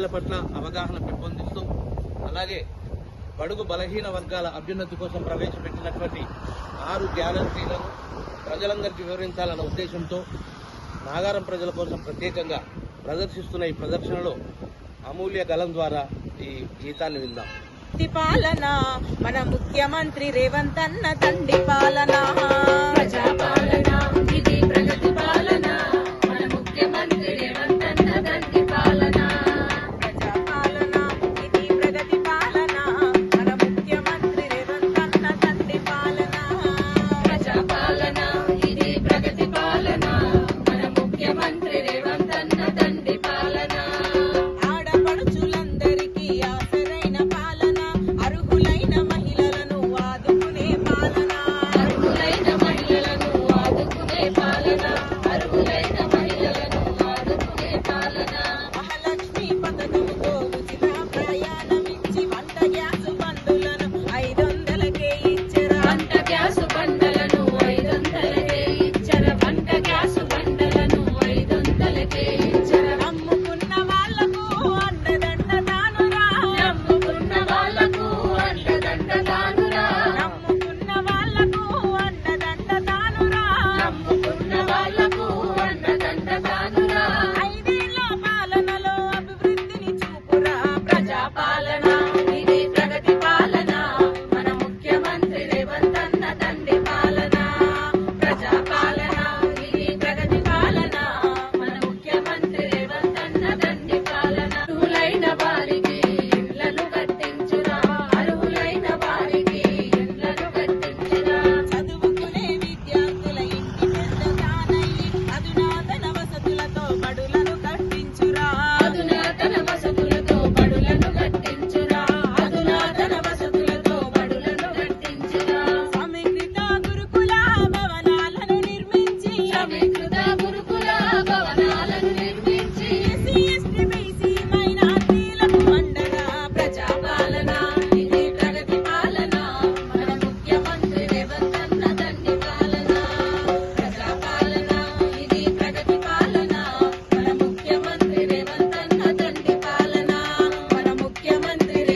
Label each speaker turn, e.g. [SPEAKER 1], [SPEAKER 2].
[SPEAKER 1] సమస్యల పట్ల అవగాహన పెంపొందిస్తూ అలాగే బడుగు బలహీన వర్గాల అభ్యున్నతి కోసం ప్రవేశపెట్టినటువంటి ఆరు గ్యారంటీలను ప్రజలందరికీ వివరించాలన్న ఉద్దేశంతో నాగారం ప్రజల కోసం ప్రత్యేకంగా ప్రదర్శిస్తున్న ఈ ప్రదర్శనలో అమూల్య గలం ద్వారా ఈ గీతాన్ని విందాం.
[SPEAKER 2] పాలన మన ముఖ్యమంత్రి రేవంత్ అన్న తండ్రి పాలన.
[SPEAKER 3] పరిపాలన అరుగులై